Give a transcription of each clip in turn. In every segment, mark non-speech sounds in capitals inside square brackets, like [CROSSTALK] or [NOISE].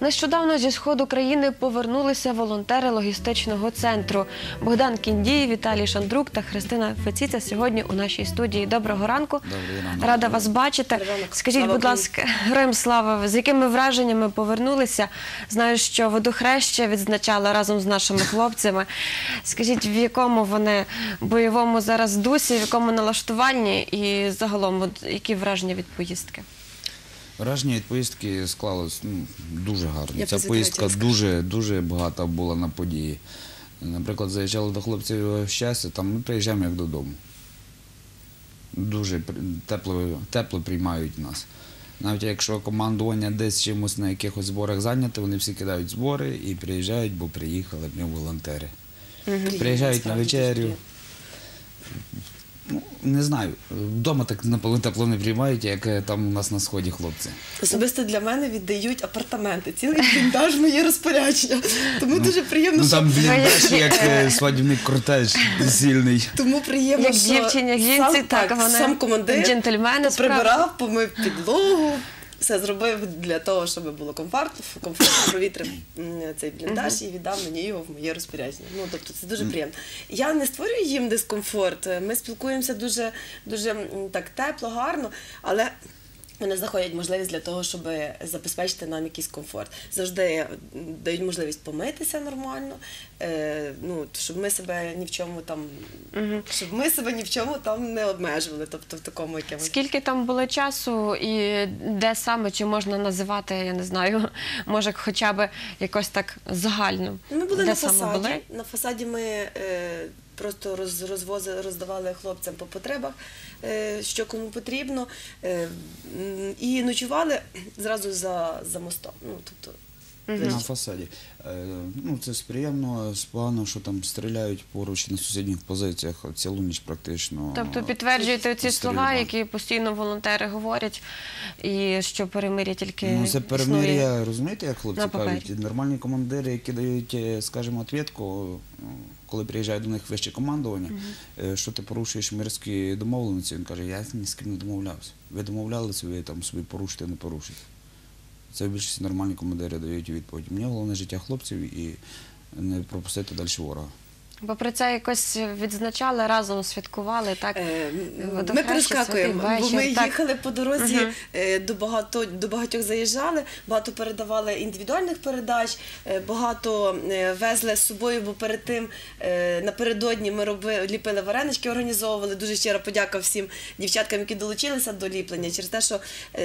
Нещодавно зі сходу країни повернулися волонтери логістичного центру Богдан Кіндій, Віталій Шандрук та Христина Феціця сьогодні у нашій студії. Доброго ранку. Добрий ранок. Рада вас бачити. Ранок. Скажіть, Слава будь ласка, героям слава, з якими враженнями повернулися? Знаю, що водохреща відзначали разом з нашими хлопцями. Скажіть, в якому вони бойовому зараз дусі, в якому налаштуванні і загалом, от, які враження від поїздки? Враження від поїздки склалось ну, дуже гарно. Я Ця поїздка дуже, дуже багата була на події. Наприклад, заїжджали до хлопців щастя, там ми приїжджаємо як додому. Дуже тепло, тепло приймають нас. Навіть якщо командування десь чимось на якихось зборах зайняте, вони всі кидають збори і приїжджають, бо приїхали ми волонтери. Приїжджають на вечерю. Ну, не знаю. Вдома так напевно тепло не приймають, як е, там у нас на сході хлопці. Особисто для мене віддають апартаменти, цілий бліндаж моє розпорядження. Тому дуже приємно, Ну що там бліндаж, як е, свадібний кортеж сильний. тому приємно, Як що дівчині, як сам, так, так, вони сам командир джентльмени, прибирав, помив підлогу. Все зробив для того, щоб було комфортно, комфортно провітрив цей бліндаж і віддав мені його в моє розпорядження. Ну тобто це дуже приємно. Я не створюю їм дискомфорт. Ми спілкуємося дуже, дуже так тепло, гарно, але. Вони знаходять можливість для того, щоб забезпечити нам якийсь комфорт. Завжди дають можливість помитися нормально, е, ну, щоб ми себе ні в чому там, щоб ми себе ні в чому там не обмежували. Тобто в такому якомусь. Скільки там було часу і де саме, чи можна називати, я не знаю, [LAUGHS] може хоча б якось так загально? Ну, Ми були де на фасаді. були? На фасаді ми е, просто роз, розвози, роздавали хлопцям по потребах, е, що кому потрібно. Е, і ночували зразу за, за мостом. Ну, тобто, На фасаді. Е, Ну, це сприємно, спогано, що там стріляють поруч на сусідніх позиціях цілу ніч практично. Тобто підтверджуєте ці слова, які постійно волонтери говорять, і що перемир'я тільки Ну, це перемир'я, розумієте, як хлопці кажуть, нормальні командири, які дають, скажімо, відповідку, коли приїжджає до них вище командування, е, що ти порушуєш мирські домовленості, він каже, я ні з ким не домовлявся. Ви домовлялися, ви там собі порушите, не порушите. Це в більшості нормальні командири дають відповідь. Мені головне життя хлопців і не пропустити далі ворога. Бо про це якось відзначали, разом святкували, так? Е, Ми перескакуємо, бо ми так. їхали по дорозі, е, до, багато, до багатьох заїжджали, багато передавали індивідуальних передач, е, багато везли з собою, бо перед тим напередодні ми роби, ліпили варенички, організовували. Дуже щира подяка всім дівчаткам, які долучилися до ліплення. Через те, що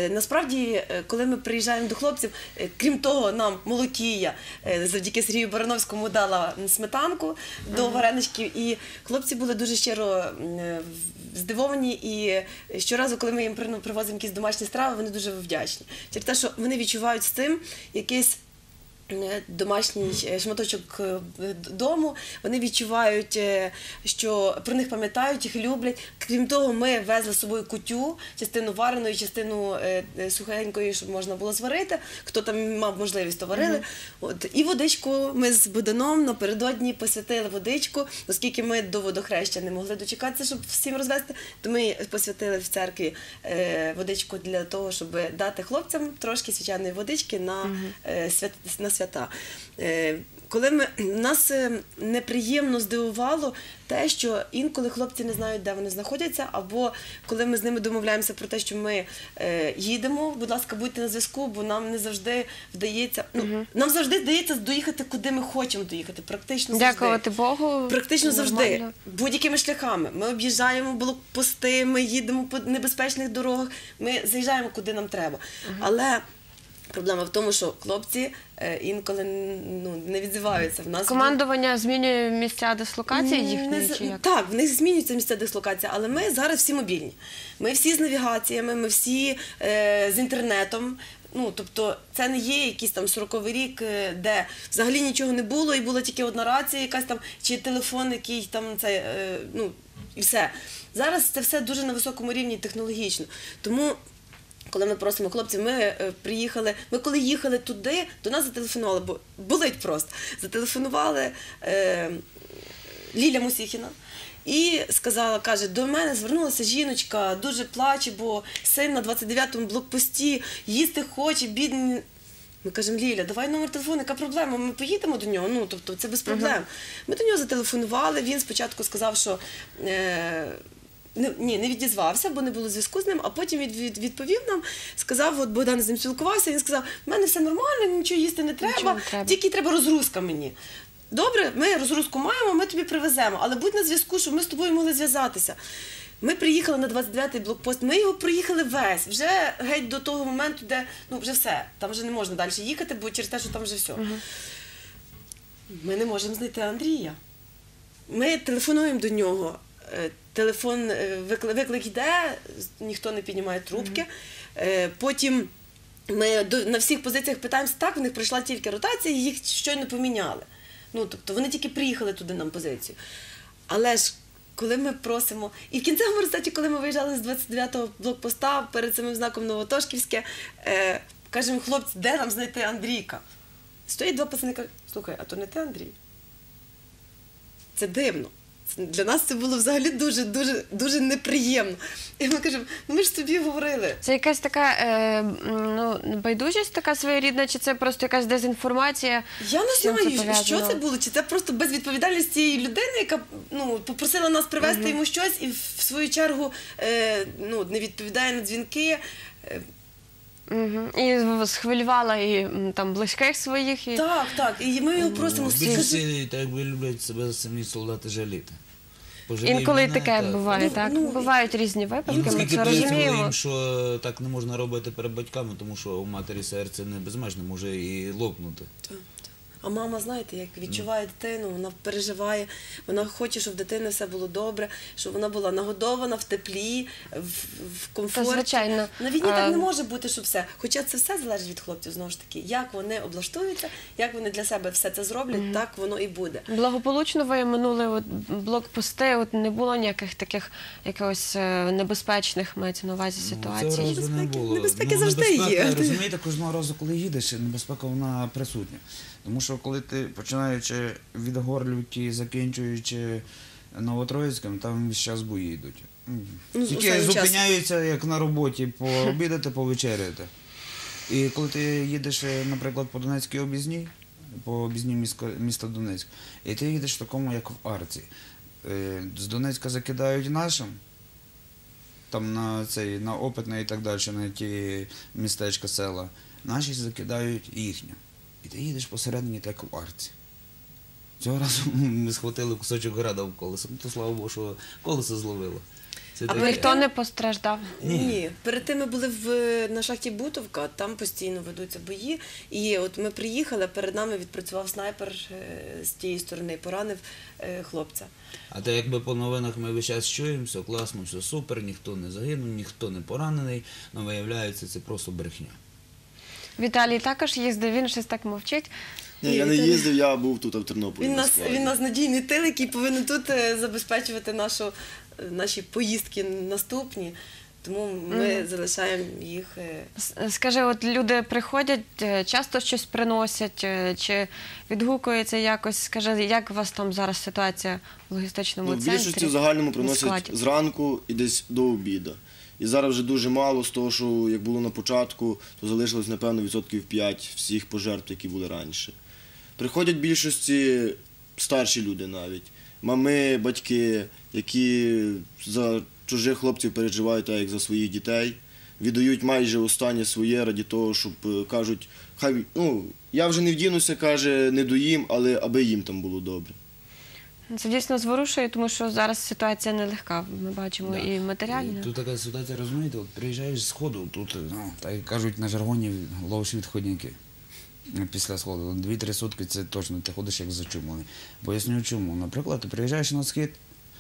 насправді, коли ми приїжджаємо до хлопців, крім того, нам молокія завдяки Сергію Барановському дала сметанку до вареничків. І хлопці були дуже щиро е, здивовані. І щоразу, коли ми їм при- привозимо якісь домашні страви, вони дуже вдячні. Через те, що вони відчувають з цим якийсь. Е, Домашній е, шматочок е, дому, вони відчувають, що про них пам'ятають, їх люблять. Крім того, ми везли з собою кутю, частину вареної, частину сухенької, щоб можна було зварити. Хто там мав можливість, то варили. От і водичку ми з Боданом напередодні посвятили водичку, оскільки ми до водохреща не могли дочекатися, щоб всім розвести. То ми посвятили в церкві водичку для того, щоб дати хлопцям трошки свячаної водички на, е, свят, на свята. Е, коли ми нас е, неприємно здивувало те, що інколи хлопці не знають, де вони знаходяться, або коли ми з ними домовляємося про те, що ми е, їдемо, будь ласка, будьте на зв'язку, бо нам не завжди вдається. Ну нам завжди вдається доїхати, куди ми хочемо доїхати. Практично завжди. Дякувати Богу. Практично завжди нормально. будь-якими шляхами. Ми об'їжджаємо блокпости, ми їдемо по небезпечних дорогах, ми заїжджаємо куди нам треба. Але проблема в тому, що хлопці е, інколи ну, не відзиваються. В нас Командування змінює місця дислокації не їхньої з- чи як? Так, в них змінюється місця дислокації, але ми зараз всі мобільні. Ми всі з навігаціями, ми всі е, з інтернетом. Ну, тобто, це не є якийсь там 40-й рік, е, де взагалі нічого не було, і була тільки одна рація, якась там, чи телефон, який там це, е, ну, і все. Зараз це все дуже на високому рівні технологічно. Тому коли ми просимо хлопців, ми е, приїхали. Ми коли їхали туди, до нас зателефонували, бо болить просто. Зателефонували е, Ліля Мусіхіна. І сказала, каже, до мене звернулася жіночка, дуже плаче, бо син на 29-му блокпості їсти хоче, бідний. Ми кажемо, Ліля, давай номер телефону, яка проблема? Ми поїдемо до нього. Ну, тобто, це без проблем. Ми до нього зателефонували. Він спочатку сказав, що е, не, ні, не відізвався, бо не було зв'язку з ним, а потім від, від, відповів нам, сказав, от Богдан з ним спілкувався, він сказав, в мене все нормально, нічого їсти не треба, Нічого не треба. тільки треба розгрузка мені. Добре, ми розгрузку маємо, ми тобі привеземо, але будь на зв'язку, щоб ми з тобою могли зв'язатися. Ми приїхали на 29-й блокпост, ми його проїхали весь, вже геть до того моменту, де ну вже все, там вже не можна далі їхати, бо через те, що там вже все. Ми не можемо знайти Андрія. Ми телефонуємо до нього. Телефон, е, виклик, виклик йде, ніхто не піднімає трубки. Е, Потім ми на всіх позиціях питаємося, так, в них пройшла тільки ротація, їх щойно поміняли. Ну, тобто вони тільки приїхали туди на позицію. Але ж коли ми просимо, і в кінцевому результаті, коли ми виїжджали з 29-го блокпоста перед самим знаком Новотошківське, е, кажемо, хлопці, де нам знайти Андрійка? Стоїть два пацани, кажуть, слухай, а то не ти Андрій? Це дивно. Для нас це було взагалі дуже, дуже, дуже неприємно. І ми кажемо, ну ми ж тобі говорили. Це якась така е, ну, байдужість така своєрідна, чи це просто якась дезінформація? Я не знаю, що це було. Чи це просто безвідповідальність цієї людини, яка ну, попросила нас привезти йому щось, і в свою чергу е, ну, не відповідає на дзвінки. Е, І схвилювала і м, там близьких своїх. І... так, так. І ми його просимо більшості так би люблять себе самі солдати жаліти. Пожалій Інколи мене, таке та- буває, Ну, так? ну, Бувають різні випадки, ми наскільки це розуміємо. їм, що так не можна робити перед батьками, тому що у матері серце не безмежне, може і лопнути. Так, так. А мама, знаєте, як відчуває дитину, вона переживає, вона хоче, щоб в дитини все було добре, щоб вона була нагодована в теплі, в, в комфорті. звичайно. На війні А- так не може бути, що все. Хоча це все залежить від хлопців, знову ж таки. Як вони облаштуються, як вони для себе все це зроблять, так воно і буде. Благополучно ви минули от блокпости, от не було ніяких таких якихось е, небезпечних мається на увазі Ну, ситуацій. разу не Небезпеки- небезпеки завжди небезпека, є. Розумієте, кожного разу, коли їдеш, небезпека вона присутня. Тому що коли ти починаючи від Горлівки, закінчуючи Новотроїцьким, там час бої йдуть. Ну, Тільки зупиняються, як на роботі, пообідати, повечеряти. І коли ти їдеш, е, наприклад, по Донецькій об'їзній, по міська- міста Донецьк, і ти їдеш в такому, як в Арці. Е, З Донецька закидають нашим, там на цей на опитне і так далі, на ті містечка, села. Наші закидають їхню. І ти їдеш посередині, так як в арці. Цього разу ми схватили кусочок града в колесо. Ну, то слава Богу, що колесо зловило. Це А таке. Ніхто не постраждав. Ні. Ні. Перед тим ми були в, на шахті Бутовка, там постійно ведуться бої. І от ми приїхали, перед нами відпрацював снайпер е, з тієї сторони, поранив е, хлопця. А то якби по новинах ми весь час чуємо, все класно, все супер, ніхто не загинув, ніхто не поранений, але виявляється, це просто брехня. Віталій також їздив, він щось так мовчить. Ні, я не їздив, я був тут а в Тернополі. Він на нас, складі. він нас надійний тил, який повинен тут е, забезпечувати нашу, е, наші поїздки наступні. Тому ми залишаємо їх. е, С- Скажи, от люди приходять, е, часто щось приносять, е, чи відгукується якось? Скажи, як у вас там зараз ситуація в логістичному Ну, в центрі? більшості в загальному приносять складі? зранку і десь до обіду. І зараз вже дуже мало з того, що як було на початку, то залишилось, напевно, відсотків 5 всіх пожертв, які були раніше. Приходять в більшості старші люди навіть, мами, батьки, які за чужих хлопців переживають так, як за своїх дітей, віддають майже останнє своє раді того, щоб е, кажуть, хай ну, я вже не вдінуся, каже, не доїм, але аби їм там було добре. Це дійсно зворушує, тому що зараз ситуація нелегка. Ми бачимо Да. і матеріально. Тут така ситуація, розумієте, от приїжджаєш з сходу, тут, ну, так кажуть на жаргоні, ловиш відходники. Після сходу. Дві-три сутки це точно, ти ходиш як зачумлений. Поясню чому. Наприклад, ти приїжджаєш на схід,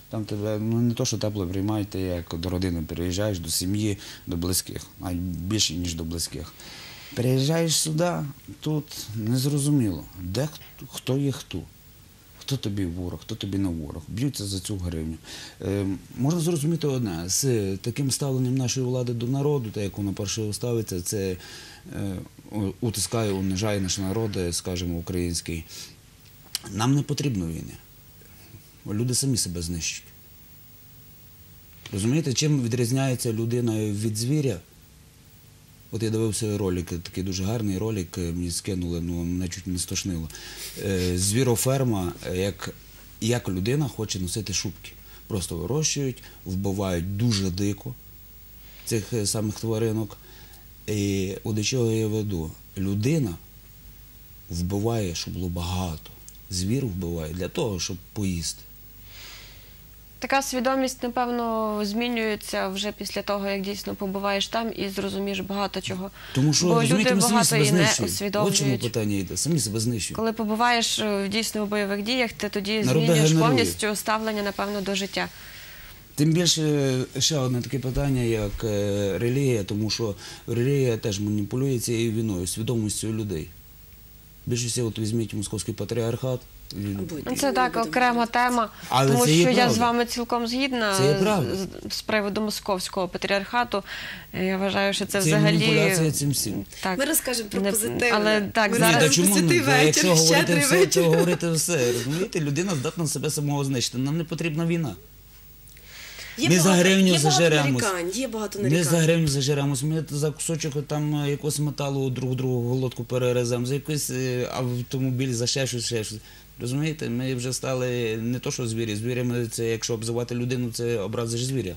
там тебе ну, не то, що тепло приймають, ти як до родини переїжджаєш, до сім'ї, до близьких, навіть більше, ніж до близьких. Приїжджаєш сюди, тут незрозуміло, де хто є хто. Хто тобі ворог, хто тобі не ворог, б'ються за цю гривню. Е, можна зрозуміти одне, з таким ставленням нашої влади до народу, так як вона перше ставиться, це е, утискає, унижає наш народ, е, скажімо, український. Нам не потрібно війни. Люди самі себе знищують. Розумієте, чим відрізняється людина від звіря? От я дивився ролик, такий дуже гарний ролик, е, мені скинули, ну мене чуть не стошнило. Е, Звіроферма, е, як, як людина хоче носити шубки. Просто вирощують, вбивають дуже дико цих самих тваринок. І от до чого я веду? Людина вбиває, щоб було багато. Звір вбиває для того, щоб поїсти. Така свідомість, напевно, змінюється вже після того, як дійсно побуваєш там і зрозумієш багато чого. Тому що Бо люди багато себе і не. От чому питання йде. Самі себе знищуємо. Коли побуваєш е, дійсно у бойових діях, ти тоді змінюєш генерує. повністю ставлення, напевно, до життя. Тим більше ще одне таке питання, як е, релігія, тому що релігія теж маніпулює цією війною, свідомістю людей. Більшості, от візьміть московський патріархат. Ну, Це так окрема тема, Але тому це є що я правда. з вами цілком згідна Це є з- правда. з, з приводу московського патріархату. Я вважаю, що це, Це взагалі маніпуляція цим всім. Так. Ми розкажемо про Не- позитивне. Але так Ми Ні, зараз та чому Святий не? вечір, Якщо говорити щедрий все, вечір. то говорити [LAUGHS] все. Розумієте, людина здатна себе самого знищити. Нам не потрібна війна. Є Ми за багато- гривню є багато зажеремось. нарікань, Є багато Ми нарікань. за гривню зажиремось, ми за кусочок там е, якогось металу друг другу голодку перереземо, за якийсь е, автомобіль, за ще щось, ще щось. Розумієте, ми вже стали не то, що звірі. Звірями це, якщо обзивати людину, це образиш звіря.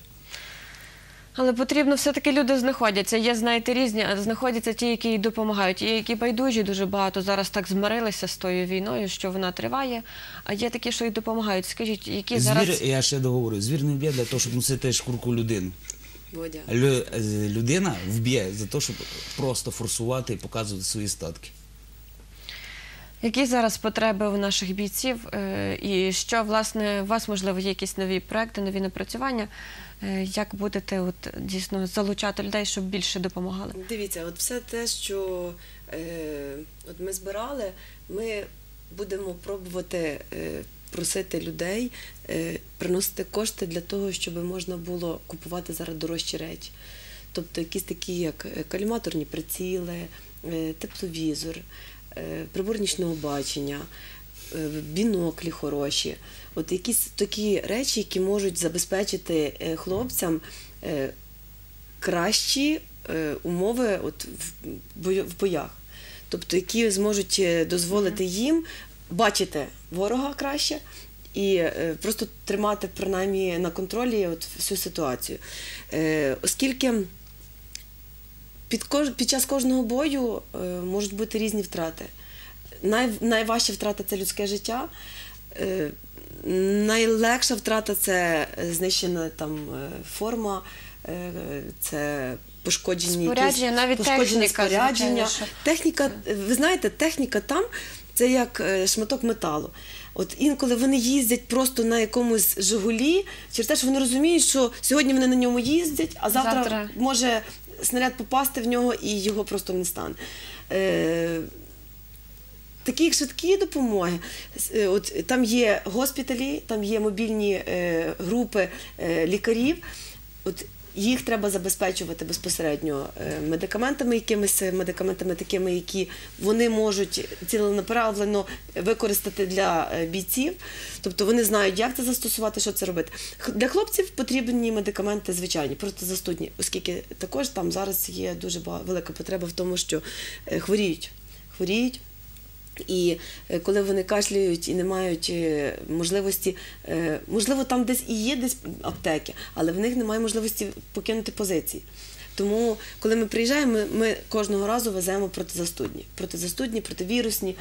Але потрібно все-таки люди знаходяться. Є, знаєте, різні, а знаходяться ті, які й допомагають. Є, які байдужі дуже багато зараз так змирилися з тою війною, що вона триває. А є такі, що й допомагають. Скажіть, які Звір, зараз я ще договорю, звір не вб'є для того, щоб носити шкурку людину. Лю- е, людина вб'є за те, щоб просто форсувати і показувати свої статки. Які зараз потреби у наших бійців? Е, І що власне у вас можливо є якісь нові проекти, нові напрацювання? Е, Як будете от дійсно залучати людей, щоб більше допомагали? Дивіться, от все те, що е, от ми збирали, ми будемо пробувати е, просити людей е, приносити кошти для того, щоб можна було купувати зараз дорожчі речі. Тобто якісь такі, як е, каліматорні приціли, тепловізор, прибор нічного бачення, е, біноклі хороші. От якісь такі речі, які можуть забезпечити е, хлопцям е, кращі е, умови от, в, боях. Тобто, які зможуть е, дозволити їм бачити ворога краще і е, просто тримати принаймні на контролі от, всю ситуацію. Е, оскільки під, кож, під час кожного бою е, можуть бути різні втрати. Най, найважча втрата це людське життя. Е, найлегша втрата це знищена там е, форма, е, це пошкоджені Спорядження, якісь- навіть пошкоджене техніка, спорядження. Техніка, ви знаєте, техніка там це як е, шматок металу. От інколи вони їздять просто на якомусь Жигулі, через те, що вони розуміють, що сьогодні вони на ньому їздять, а завтра, Завтра. може снаряд попасти в нього і його просто не стане. Е, Такі швидкі допомоги. Е, От там є госпіталі, там є мобільні е, групи е, лікарів. От їх треба забезпечувати безпосередньо е, медикаментами, якимись медикаментами, такими, які вони можуть ціленаправлено використати для е, бійців. Тобто вони знають, як це застосувати, що це робити. Для хлопців потрібні медикаменти звичайні, протизастудні, оскільки також там зараз є дуже велика потреба в тому, що е, хворіють. Хворіють. І е, коли вони кашляють і не мають е, можливості, е, можливо, там десь і є десь аптеки, але в них немає можливості покинути позиції. Тому, коли ми приїжджаємо, ми, кожного разу веземо протизастудні, протизастудні, противірусні,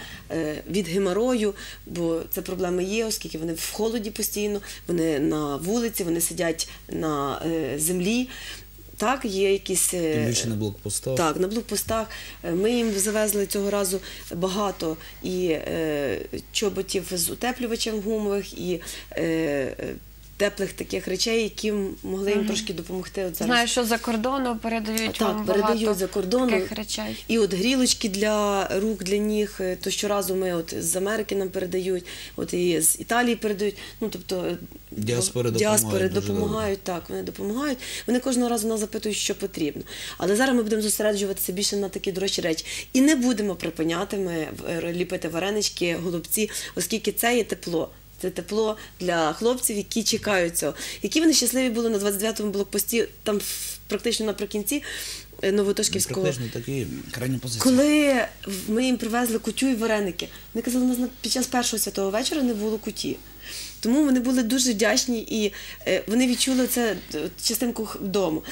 від геморою, бо це проблеми є, оскільки вони в холоді постійно, вони на вулиці, вони сидять на землі. Так, є якісь е, Тим більше на блокпостах. так, на блокпостах. Е, Ми їм завезли цього разу багато і е, чоботів з утеплювачем гумових, і е, е, теплих таких речей, які могли їм трошки допомогти. От зараз. Знаю, що за кордону передають Так, вам передають багато за кордону. таких речей. І от грілочки для рук, для ніг, е, то щоразу ми от з Америки нам передають, от і з Італії передають. Ну тобто е, Діаспори діаспори допомагають допомагають. Так, вони допомагають. Вони кожного разу нас запитують, що потрібно. Але зараз ми будемо зосереджуватися більше на такі дорожчі речі. І не будемо припиняти ми е, ліпити варенички, голубці, оскільки це є тепло. Це тепло для хлопців, які чекають цього. Які вони щасливі були на 29-му блокпості, там практично наприкінці. е, Новотошківського. Практично такі крайні позиції. Коли ми їм привезли кутю і вареники, вони казали, нас під час першого святого вечора не було куті. Тому вони були дуже вдячні і е, вони відчули це е, частинку дому.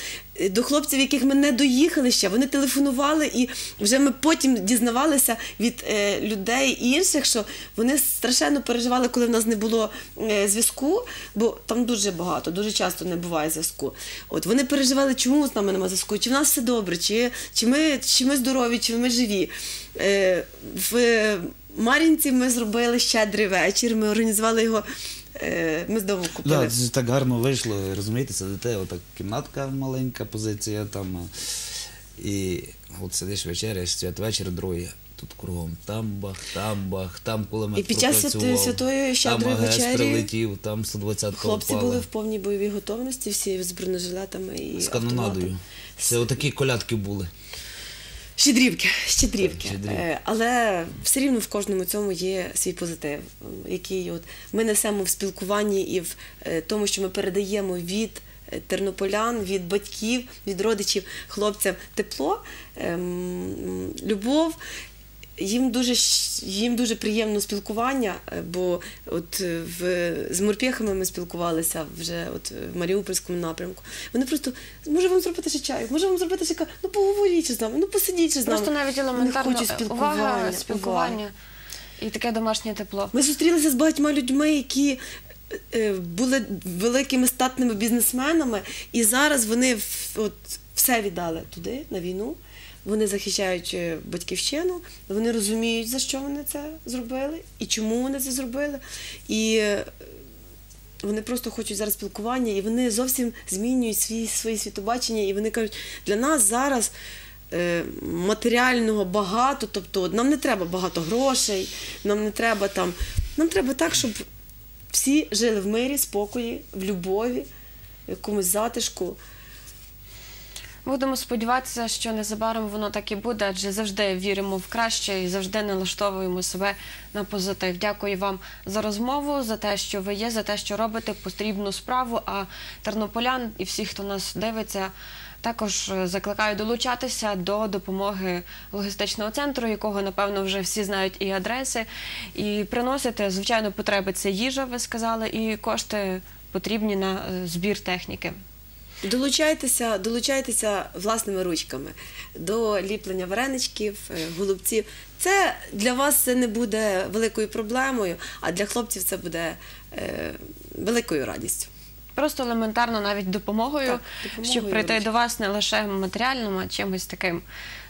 Е, До хлопців, яких ми не доїхали ще, вони телефонували, і вже ми потім дізнавалися від людей інших, що вони страшенно переживали, коли в нас не було зв'язку, бо там дуже багато, дуже часто не буває зв'язку. От вони переживали, чому з нами немає зв'язку, чи в нас все добре, чи, чи, ми, чи ми здорові, чи ми живі. Е, в Мар'їнці ми зробили щедрий вечір, ми організували його. Е, Ми з дому купили. Да, це так гарно вийшло, розумієте, сидите, отак кімнатка маленька позиція там. е, І от сидиш вечеряєш, святвечір другий. Тут кругом там бах, там бах, там кулемет І під час святої- щедрої вечері прилетів, там 120 Хлопці впала. були в повній бойовій готовності, всі з бронежилетами і з канонадою. автоматом. Це отакі колядки були. Щедрівки, щедрівки. Щедрівки. Е, Але все рівно в кожному цьому є свій позитив, який от ми несемо в спілкуванні і в е, тому, що ми передаємо від е, тернополян, від батьків, від родичів хлопцям тепло, ем, любов. Їм дуже їм дуже приємно спілкування, е, бо от е, в з морпіхами ми спілкувалися вже от е, в Маріупольському напрямку. Вони просто може вам зробити ще чаю, може вам зробити ще каву? Ну поговоріть з нами, ну посидіть з нами. Просто навіть елементарно спілкування, увага, спілкування і таке домашнє тепло. Ми зустрілися з багатьма людьми, які були великими статними бізнесменами, і зараз вони от, все віддали туди, на війну. Вони захищають е, батьківщину, вони розуміють, за що вони це зробили і чому вони це зробили. І е, вони просто хочуть зараз спілкування, і вони зовсім змінюють свої, свої світобачення, і вони кажуть, для нас зараз. е, Матеріального багато, тобто нам не треба багато грошей, нам не треба там. Нам треба так, щоб всі жили в мирі, спокої, в любові, в якомусь затишку. Будемо сподіватися, що незабаром воно так і буде, адже завжди віримо в краще і завжди налаштовуємо себе на позитив. Дякую вам за розмову, за те, що ви є, за те, що робите потрібну справу. А тернополян і всі, хто нас дивиться. Також е, закликаю долучатися до допомоги логістичного центру, якого напевно вже всі знають і адреси, і приносити звичайно потреби. Це їжа, ви сказали, і кошти потрібні на е, збір техніки. Долучайтеся, долучайтеся власними ручками до ліплення вареничків, е, голубців. Це для вас це не буде великою проблемою, а для хлопців це буде е, великою радістю. Просто елементарно навіть допомогою, Так, допомогою щоб прийти до вас не лише матеріальним, а чимось таким.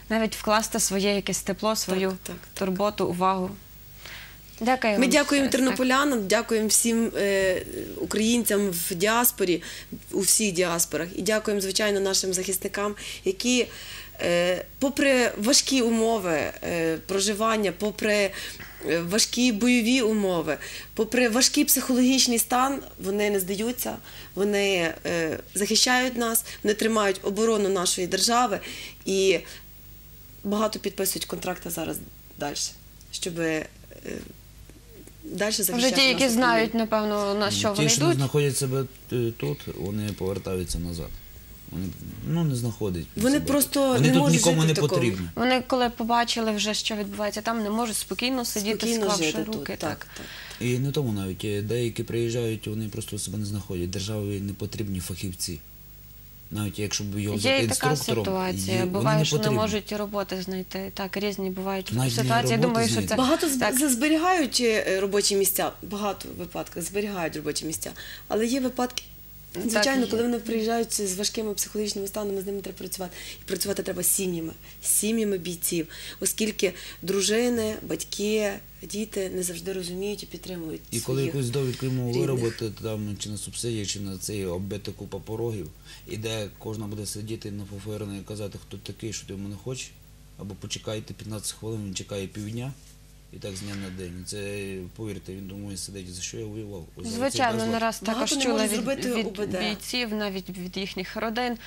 Навіть вкласти своє якесь тепло, свою так, так. турботу, увагу. Дякую. Ми дякуємо тернополянам, дякуємо всім е, українцям в діаспорі, у всіх діаспорах. І дякуємо, звичайно, нашим захисникам, які, е, попри важкі умови е, проживання, попри е, важкі бойові умови, попри важкий психологічний стан, вони не здаються, вони е, захищають нас, вони тримають оборону нашої держави і багато підписують контракти зараз далі, щоб е, далі Вже ті, які знають, напевно, на що Ті, вони що не йдуть. знаходять себе е, тут, вони повертаються назад. Вони ну, не знаходять. Вони себе. просто вони не тут можуть нікому жити не в такому. потрібні. Вони, коли побачили вже, що відбувається там, не можуть спокійно сидіти, Спокійно склавши жити руки. тут. Так, так. І не тому навіть е, деякі приїжджають, вони просто себе не знаходять. Державі не потрібні фахівці. Навіть якщо б його Є і така інструктором, ситуація. є- вони Буває, що не потрібні. можуть і роботи знайти. Так, різні бувають Навіть не ситуації. Я роботи думаю, що знайти. це Багато так. зберігають е, робочі місця, багато випадків зберігають робочі місця. Але є випадки, звичайно, коли вони приїжджають з важкими психологічними станами, з ними треба працювати. І працювати треба з сім'ями, з сім'ями бійців, оскільки дружини, батьки, діти не завжди розуміють і підтримують. І коли своїх якусь довідку йому виробити там чи на субсидії, чи на цей оббити купа порогів, і де кожна буде сидіти на і казати, хто такий, що ти в мене хочеш, або почекайте 15 хвилин, він чекає півдня. І так з дня на день. Це повірте, він думає сидить, за що я воював. Ось за Звичайно, не раз Багато також не можуть від, зробити від УБД. бійців, навіть від їхніх родин.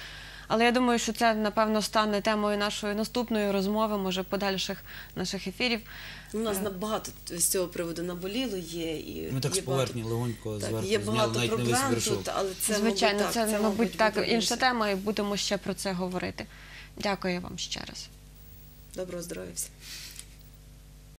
Але я думаю, що це напевно стане темою нашої наступної розмови, може подальших наших ефірів. У нас набагато з цього приводу наболіло є і Ми так є з поверхні багато- легонько так, зверху є зняли багато навіть не весь проблем вершок. тут, але це Звичайно, мабуть, так, це, мабуть, так буде інша більше. тема, і будемо ще про це говорити. Дякую вам ще раз. Доброго здоров'я всім.